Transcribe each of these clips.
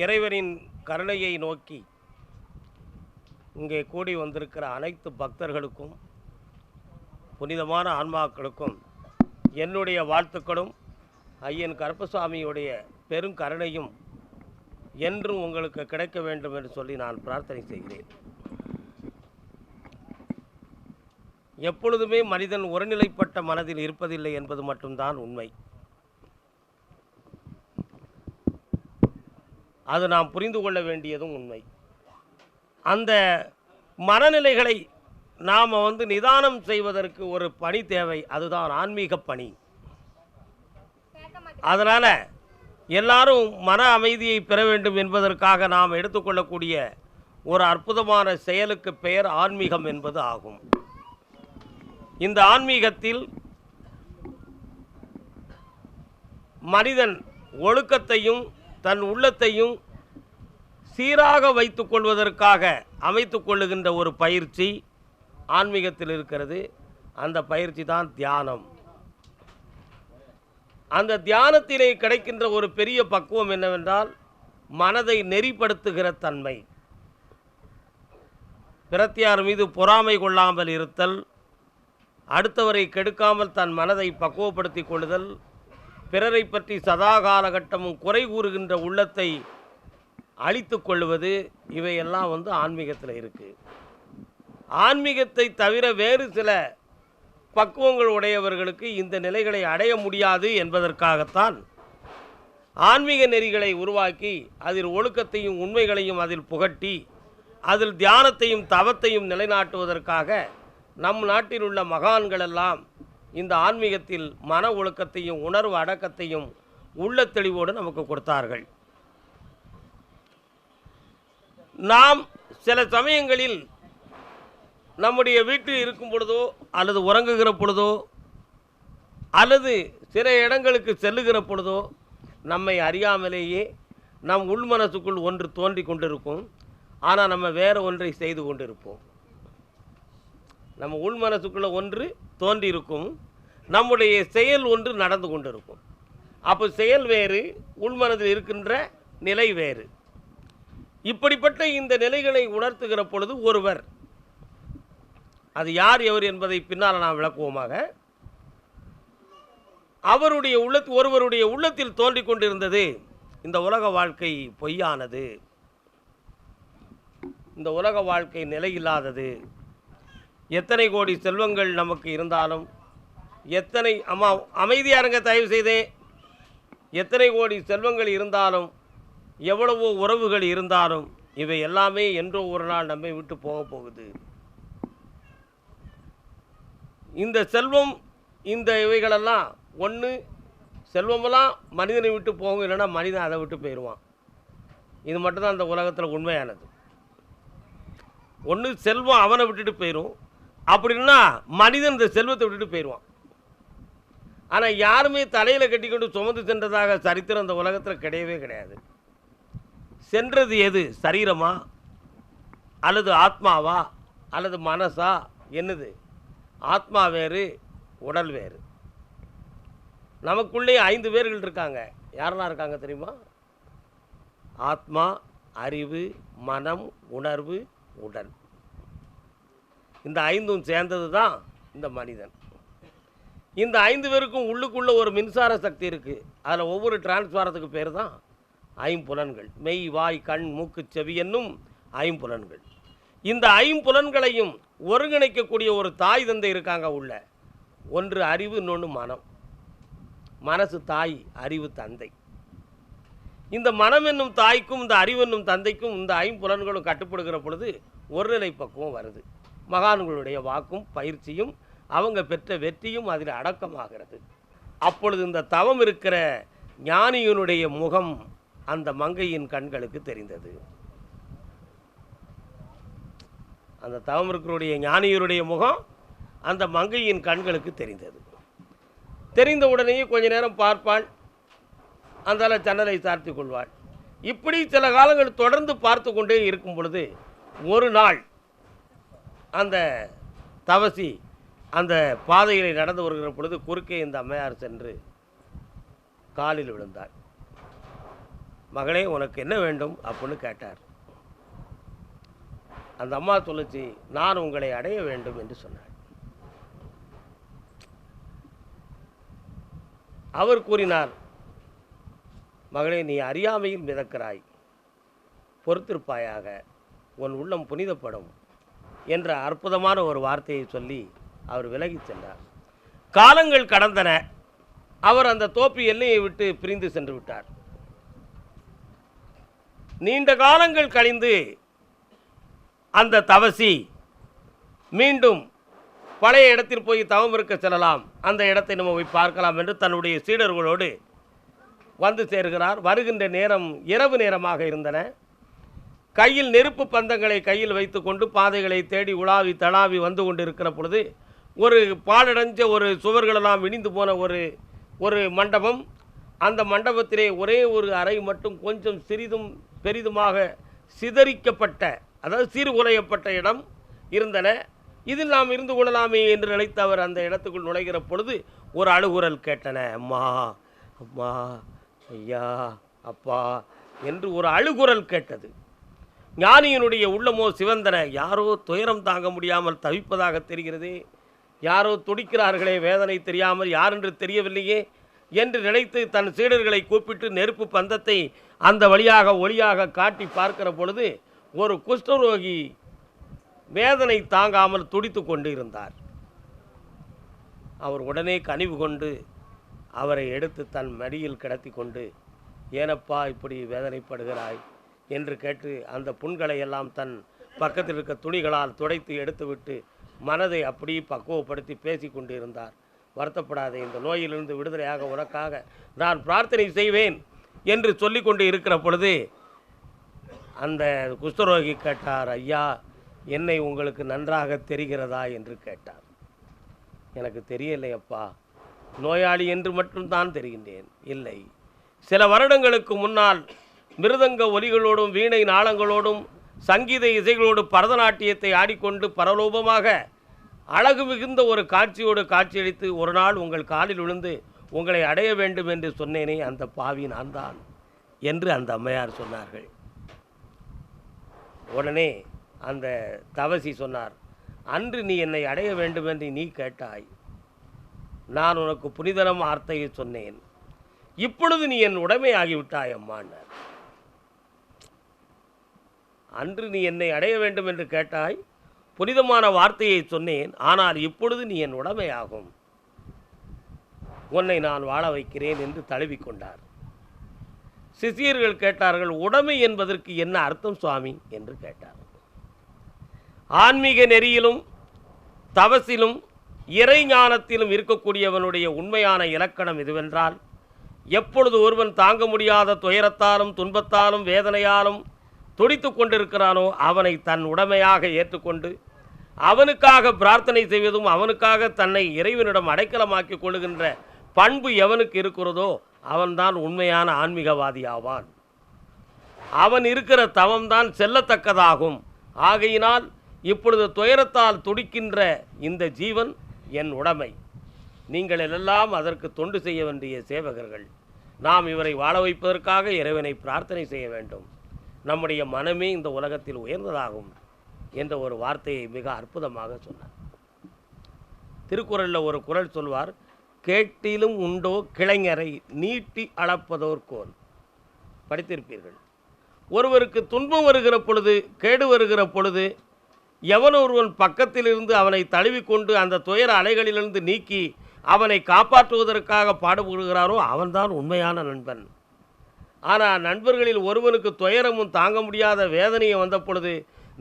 இறைவனின் கருணையை நோக்கி இங்கே கூடி வந்திருக்கிற அனைத்து பக்தர்களுக்கும் புனிதமான ஆன்மாக்களுக்கும் என்னுடைய வாழ்த்துக்களும் ஐயன் கருப்பசாமியுடைய பெருங்கருணையும் என்றும் உங்களுக்கு கிடைக்க வேண்டும் என்று சொல்லி நான் பிரார்த்தனை செய்கிறேன். எப்பொழுதுமே மனிதன் ஒருநிலைப்பட்ட மனதில் இருப்பதில்லை என்பது மட்டும்தான் உண்மை. அது நாம் புரிந்து கொள்ள வேண்டியதும் உண்மை. அந்த மனநிலைகளை நாம் வந்து நிதானம் செய்வதற்கு ஒரு பணி தேவை. அதுதான் ஆன்மீக பணி. அதனால் எல்லாரும் மன அமைதியை பெற வேண்டும் என்பதற்காக நாம் எடுத்துக்கொள்ளக்கூடிய ஒரு அற்புதமான செயலுக்கு பெயர் ஆன்மீகம் என்பது ஆகும். இந்த ஆன்மீகத்தில் மனிதன் ஒழுக்கத்தையும் தன் உள்ளத்தையும் சீராக வைத்து கொள்வதற்காக அமைத்து கொள்ளுகின்ற ஒரு பயிற்சி ஆன்மீகத்தில் இருக்கிறது. அந்த பயிற்சி தான் தியானம். அந்த தியானத்திலே கிடைக்கின்ற ஒரு பெரிய பக்குவம் என்னவென்றால் மனதை நெறிப்படுத்துகிற தன்மை. பிரத்தியார் மீது பொறாமை கொள்ளாமல் இருத்தல் அடுத்தவரை கெடுக்காமல் தன் மனதை பக்குவப்படுத்திக் கொள்ளுதல் பிறரை பற்றி சதா காலகட்டமும் குறை கூறுகின்ற உள்ளத்தை அழித்து கொள்வது இவையெல்லாம் வந்து ஆன்மீகத்தில் இருக்குது ஆன்மீகத்தை தவிர வேறு சில பக்குவங்கள் உடையவர்களுக்கு இந்த நிலைகளை அடைய முடியாது என்பதற்காகத்தான் ஆன்மீக நெறிகளை உருவாக்கி அதில் ஒழுக்கத்தையும் உண்மைகளையும் அதில் புகட்டி அதில் தியானத்தையும் தவத்தையும் நிலைநாட்டுவதற்காக நம் நாட்டில் உள்ள மகான்களெல்லாம் இந்த ஆன்மீகத்தில் மன ஒழுக்கத்தையும் உணர்வு அடக்கத்தையும் உள்ள தெளிவோடு நமக்கு கொடுத்தார்கள். நாம் சில சமயங்களில் நம்முடைய வீட்டில் இருக்கும் பொழுதோ அல்லது உறங்குகிற பொழுதோ அல்லது சில இடங்களுக்கு செல்லுகிற பொழுதோ நம்மை அறியாமலேயே நம் உள்மனசுக்குள் ஒன்று தோன்றி கொண்டிருக்கும். ஆனால் நம்ம வேறு ஒன்றை செய்து கொண்டிருப்போம். நம்ம உள்மனசுக்குள்ளே ஒன்று தோன்றி இருக்கும் நம்முடைய செயல் ஒன்று நடந்து கொண்டிருக்கும். அப்போ செயல் வேறு உள்மனதில் இருக்கின்ற நிலை வேறு. இப்படிப்பட்ட இந்த நிலைகளை உணர்த்துகிற பொழுது ஒருவர் அது யார் எவர் என்பதை பின்னால் நாம் விளக்குவோமாக அவருடைய உள்ளத் ஒருவருடைய உள்ளத்தில் தோன்றிக் கொண்டிருந்தது இந்த உலக வாழ்க்கை பொய்யானது. இந்த உலக வாழ்க்கை நிலையில்லாதது. எத்தனை கோடி செல்வங்கள் நமக்கு இருந்தாலும் எத்தனை அம்மா அமைதியாக இருங்க தயவு செய்தே. எத்தனை கோடி செல்வங்கள் இருந்தாலும் எவ்வளவோ உறவுகள் இருந்தாலும் இவை எல்லாமே என்றோ ஒரு நாள் நம்மை விட்டு போக போகுது. இந்த செல்வம் இந்த இவைகளெல்லாம் ஒன்று செல்வமெல்லாம் மனிதனை விட்டு போகும் இல்லைன்னா மனிதன் அதை விட்டு போயிடுவான். இது மட்டும்தான் அந்த உலகத்தில் உண்மையானது. ஒன்று செல்வம் அவனை விட்டுட்டு போயிடும் அப்படின்னா மனிதன் இந்த செல்வத்தை விட்டுட்டு போயிடுவான். ஆனால் யாருமே தலையில் கட்டிக்கொண்டு சுமந்து சென்றதாக சரித்திரம் அந்த உலகத்தில் கிடையவே கிடையாது. சென்றது எது? சரீரமா? அல்லது ஆத்மாவா? அல்லது மனசா? என்னது? ஆத்மா வேறு உடல் வேறு. நமக்குள்ளே ஐந்து பேர்கள் இருக்காங்க. யாரெல்லாம் இருக்காங்க தெரியுமா? ஆத்மா அறிவு மனம் உணர்வு உடல். இந்த ஐந்தும் சேர்ந்தது தான் இந்த மனிதன். இந்த ஐந்து பேருக்கும் உள்ளுக்குள்ளே ஒரு மின்சார சக்தி இருக்குது அதில் ஒவ்வொரு டிரான்ஸ்வாரத்துக்கு பேர் தான் ஐம்புலன்கள். மெய் வாய் கண் மூக்கு செவி என்னும் ஐம்புலன்கள். இந்த ஐம்புலன்களையும் ஒருங்கிணைக்கக்கூடிய ஒரு தாய் தந்தை இருக்காங்க உள்ள. ஒன்று அறிவு இன்னொன்று மனம். மனசு தாய் அறிவு தந்தை. இந்த மனம் என்னும் தாய்க்கும் இந்த அறிவு என்னும் தந்தைக்கும் இந்த ஐம்புலன்களும் கட்டுப்படுகிற பொழுது ஒருநிலை பக்குவம் வருது. மகான்களுடைய வாக்கும் பயிற்சியும் அவங்க பெற்ற வெற்றியும் அதில் அடக்கமாகிறது. அப்பொழுது இந்த தவம் இருக்கிற ஞானியினுடைய முகம் அந்த மங்கையின் கண்களுக்கு தெரிந்தது. அந்த தவம் இருக்கிறுடைய ஞானியருடைய முகம் அந்த மங்கையின் கண்களுக்கு தெரிந்தது. தெரிந்த உடனேயே கொஞ்ச நேரம் பார்ப்பாள். அந்தால ஜன்னலை சார்த்தி கொள்வாள். இப்படி சில காலங்கள் தொடர்ந்து பார்த்து கொண்டே இருக்கும் பொழுது ஒரு நாள் அந்த தவசி அந்த பாதையிலே நடந்து வருகிற பொழுது குறுக்கே இந்த அம்மையார் சென்று காலில் விழுந்தாள் மகளே உனக்கு என்ன வேண்டும்? அப்படின்னு கேட்டார். அந்த அம்மா சொல்லிச்சு நான் உங்களை அடைய வேண்டும் என்று சொன்னார். அவர் கூறினார் மகளே நீ அறியாமையில் மிதக்கிறாய். பொறுத்திருப்பாயாக. உன் உள்ளம் புனிதப்படும். என்ற அற்புதமான ஒரு வார்த்தையை சொல்லி அவர் விலகிச் சென்றார். காலங்கள் கடந்தன. அவர் அந்த தோப்பு எல்லையை விட்டு பிரிந்து சென்று விட்டார். நீண்ட காலங்கள் கழிந்து அந்த தவசி மீண்டும் பழைய இடத்தில் போய் தவம் இருக்க செல்லலாம். அந்த இடத்தை நம்ம போய் பார்க்கலாம் என்று தன்னுடைய சீடர்களோடு வந்து சேர்கிறார். வருகின்ற நேரம் இரவு நேரமாக இருந்தன. கையில் நெருப்பு பந்தங்களை கையில் வைத்துக்கொண்டு பாதைகளை தேடி உலாவி தளாவி வந்து கொண்டிருக்கிற பொழுது ஒரு பாலடைஞ்ச ஒரு சுவர்களெல்லாம் இடிந்து போன ஒரு ஒரு மண்டபம் அந்த மண்டபத்திலே ஒரே ஒரு அறை மட்டும் கொஞ்சம் சிறிதும் பெரிதுமாக சிதறிக்கப்பட்ட அதாவது சீர்குலையப்பட்ட இடம் இருந்தன. இதில் நாம் இருந்து கொள்ளலாமே என்று நினைத்த அவர் அந்த இடத்துக்குள் நுழைகிற பொழுது ஒரு அழுகுரல் கேட்டன. அம்மா அம்மா ஐயா அப்பா என்று ஒரு அழுகுரல் கேட்டது. ஞானியினுடைய உள்ளமோ சிவந்தன. யாரோ துயரம் தாங்க முடியாமல் தவிப்பதாக தெரிகிறதே. யாரோ துடிக்கிறார்களே வேதனை தெரியாமல் யாரென்று என்று தெரியவில்லையே என்று நினைத்து தன் சீடர்களை கூப்பிட்டு நெருப்பு பந்தத்தை அந்த வழியாக ஒளியாக காட்டி பார்க்கிற பொழுது ஒரு குஷ்டரோகி வேதனை தாங்காமல் துடித்து கொண்டு இருந்தார் அவர் உடனே கனிவு கொண்டு அவரை எடுத்து தன் மடியில் கிடத்தி கொண்டு ஏனப்பா இப்படி வேதனைப்படுகிறாய்? என்று கேட்டு அந்த புண்களை எல்லாம் தன் பக்கத்தில் இருக்க துணிகளால் துடைத்து எடுத்துவிட்டு மனதை அப்படியே பக்குவப்படுத்தி பேசி கொண்டிருந்தார். வருத்தப்படாதே இந்த நோயிலிருந்து விடுதலையாக உனக்காக நான் பிரார்த்தனை செய்வேன் என்று சொல்லி கொண்டு இருக்கிற பொழுது அந்த குஷ்டரோகி கேட்டார் ஐயா என்னை உங்களுக்கு நன்றாக தெரிகிறதா? என்று கேட்டார். எனக்கு தெரியலையப்பா நோயாளி என்று மட்டும்தான் தெரிகின்றேன் இல்லை. சில வருடங்களுக்கு முன்னால் மிருதங்க ஒலிகளோடும் வீணை நாளங்களோடும் சங்கீத இசைகளோடு பரதநாட்டியத்தை ஆடிக்கொண்டு பரலோபமாக அழகு மிகுந்த ஒரு காட்சியோடு காட்சியளித்து ஒரு நாள் உங்கள் காலில் விழுந்து உங்களை அடைய வேண்டும் என்று சொன்னேனே அந்த பாவி நான் தான் என்று அந்த அம்மையார் சொன்னார்கள். உடனே அந்த தவசி சொன்னார் அன்று நீ என்னை அடைய வேண்டும் என்று நீ கேட்டாய். நான் உனக்கு புனிதனம் வார்த்தையை சொன்னேன். இப்பொழுது நீ என் உடைமையாகிவிட்டாய் அம்மான்னார் அன்று நீ என்னை அடைய வேண்டும் என்று கேட்டாய் புனிதமான வார்த்தையை சொன்னேன் ஆனால் இப்பொழுது நீ என் உடமையாகும். உன்னை நான் வாழ வைக்கிறேன் என்று தழுவிக்கொண்டார் சிசியர்கள் கேட்டார்கள் உடமை என்பதற்கு என்ன அர்த்தம் சுவாமி? என்று கேட்டார். ஆன்மீக நெறியிலும் தவசிலும் இறை ஞானத்திலும் இருக்கக்கூடியவனுடைய உண்மையான இலக்கணம் இதுவென்றால் எப்பொழுது ஒருவன் தாங்க முடியாத துயரத்தாலும் துன்பத்தாலும் வேதனையாலும் துடித்து கொண்டிருக்கிறானோ அவனை தன் உடைமையாக ஏற்றுக்கொண்டு அவனுக்காக பிரார்த்தனை செய்வதும் அவனுக்காக தன்னை இறைவனிடம் அடைக்கலமாக்கி கொள்ளுகின்ற பண்பு எவனுக்கு இருக்கிறதோ அவன்தான் உண்மையான ஆன்மீகவாதி ஆவான் அவன் இருக்கிற தவம்தான் செல்லத்தக்கதாகும். ஆகையினால் இப்பொழுது துயரத்தால் துடிக்கின்ற இந்த ஜீவன் என் உடைமை. நீங்கள் எல்லாம் அதற்கு தொண்டு செய்ய வேண்டிய சேவகர்கள். நாம் இவரை வாழ வைப்பதற்காக இறைவனை பிரார்த்தனை செய்ய வேண்டும். நம்முடைய மனமே இந்த உலகத்தில் உயர்ந்ததாகும் என்ற ஒரு வார்த்தையை மிக அற்புதமாக சொன்னார். திருக்குறளில் ஒரு குறள் சொல்வார் கேட்டிலும் உண்டோ கிளைஞரை நீட்டி அளப்பதோர்கோல் படித்திருப்பீர்கள். ஒருவருக்கு துன்பம் வருகிற பொழுது கேடு வருகிற பொழுது எவன் ஒருவன் பக்கத்திலிருந்து அவனை தழுவிக்கொண்டு அந்த துயர அலைகளிலிருந்து நீக்கி அவனை காப்பாற்றுவதற்காக பாடுபடுகிறாரோ அவன்தான் உண்மையான நண்பன். ஆனால் நண்பர்களில் ஒருவனுக்கு துயரமும் தாங்க முடியாத வேதனையை வந்த பொழுது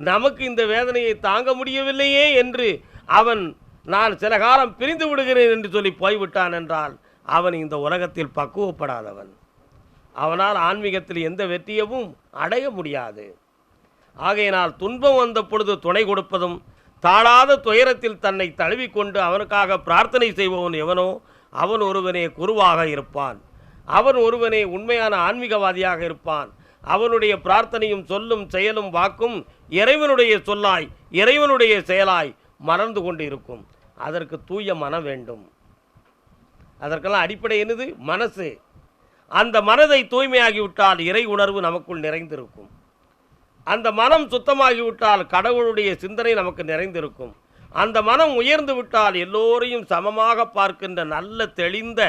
நமக்கு இந்த வேதனையை தாங்க முடியவில்லையே என்று அவன் நான் சில காலம் பிரிந்து விடுகிறேன் என்று சொல்லி போய்விட்டான் என்றால் அவன் இந்த உலகத்தில் பக்குவப்படாதவன். அவனால் ஆன்மீகத்தில் எந்த வெற்றியவும் அடைய முடியாது. ஆகையினால் துன்பம் வந்த பொழுது துணை கொடுப்பதும் தாழாத துயரத்தில் தன்னை தழுவிக்கொண்டு அவனுக்காக பிரார்த்தனை செய்பவன் எவனோ அவன் ஒருவனே குருவாக இருப்பான். அவன் ஒருவனே உண்மையான ஆன்மீகவாதியாக இருப்பான். அவனுடைய பிரார்த்தனையும் சொல்லும் செயலும் வாக்கும் இறைவனுடைய சொல்லாய் இறைவனுடைய செயலாய் மறந்து கொண்டு இருக்கும் அதற்கு தூய மனம் வேண்டும். அதற்கெல்லாம் அடிப்படை என்னது? மனசு. அந்த மனதை தூய்மையாகிவிட்டால் இறை உணர்வு நமக்குள் நிறைந்திருக்கும். அந்த மனம் சுத்தமாகிவிட்டால் கடவுளுடைய சிந்தனை நமக்கு நிறைந்திருக்கும். அந்த மனம் உயர்ந்து விட்டால் எல்லோரையும் சமமாக பார்க்கின்ற நல்ல தெளிந்த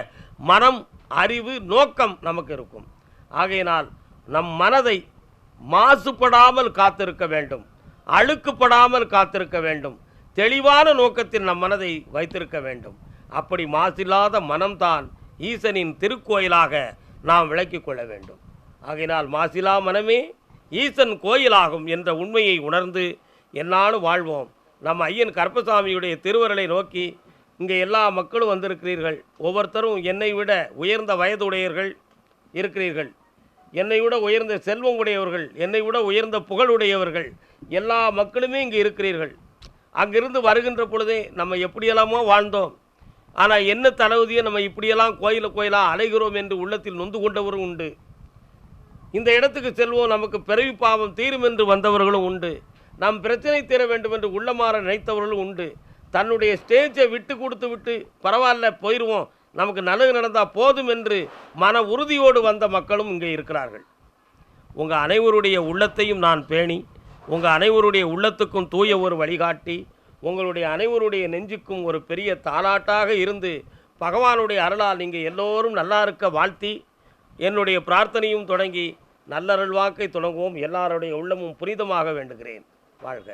மனம் அறிவு நோக்கம் நமக்கு இருக்கும். ஆகையினால் நம் மனதை மாசுபடாமல் காத்திருக்க வேண்டும். அழுக்குப்படாமல் காத்திருக்க வேண்டும். தெளிவான நோக்கத்தில் நம் மனதை வைத்திருக்க வேண்டும். அப்படி மாசில்லாத மனம்தான் ஈசனின் திருக்கோயிலாக நாம் விளக்கிக் கொள்ள வேண்டும். ஆகையினால் மாசிலா மனமே ஈசன் கோயிலாகும் என்ற உண்மையை உணர்ந்து என்னாலும் வாழ்வோம். நம் ஐயன் கருப்பசாமியுடைய திருவருளை நோக்கி இங்கே எல்லா மக்களும் வந்திருக்கிறீர்கள். ஒவ்வொருத்தரும் என்னை விட உயர்ந்த வயதுடையர்கள் இருக்கிறீர்கள். என்னை விட உயர்ந்த செல்வம் உடையவர்கள் என்னை விட உயர்ந்த புகழுடையவர்கள் எல்லா மக்களுமே இங்கே இருக்கிறீர்கள். அங்கிருந்து வருகின்ற பொழுதே நம்ம எப்படியெல்லாமோ வாழ்ந்தோம். ஆனால் என்ன தளவுதியை நம்ம இப்படியெல்லாம் கோயில கோயிலாக அலைகிறோம் என்று உள்ளத்தில் நொந்து கொண்டவரும் உண்டு. இந்த இடத்துக்கு செல்வோம் நமக்கு பிறவி பாவம் தீரும் என்று வந்தவர்களும் உண்டு. நாம் பிரச்சனை தீர வேண்டும் என்று உள்ளமாற நினைத்தவர்களும் உண்டு. தன்னுடைய ஸ்டேஜை விட்டு கொடுத்து விட்டு பரவாயில்ல போயிடுவோம் நமக்கு நல்லது நடந்தால் போதும் என்று மன உறுதியோடு வந்த மக்களும் இங்கே இருக்கிறார்கள். உங்கள் அனைவருடைய உள்ளத்தையும் நான் பேணி உங்கள் அனைவருடைய உள்ளத்துக்கும் தூய ஒரு வழிகாட்டி உங்களுடைய அனைவருடைய நெஞ்சுக்கும் ஒரு பெரிய தாலாட்டாக இருந்து பகவானுடைய அருளால் நீங்கள் எல்லோரும் நல்லா இருக்க வாழ்த்தி என்னுடைய பிரார்த்தனையும் தொடங்கி நல்லருள் வாக்கை தொடங்குவோம். எல்லாருடைய உள்ளமும் புனிதமாக வேண்டுகிறேன். வாழ்க.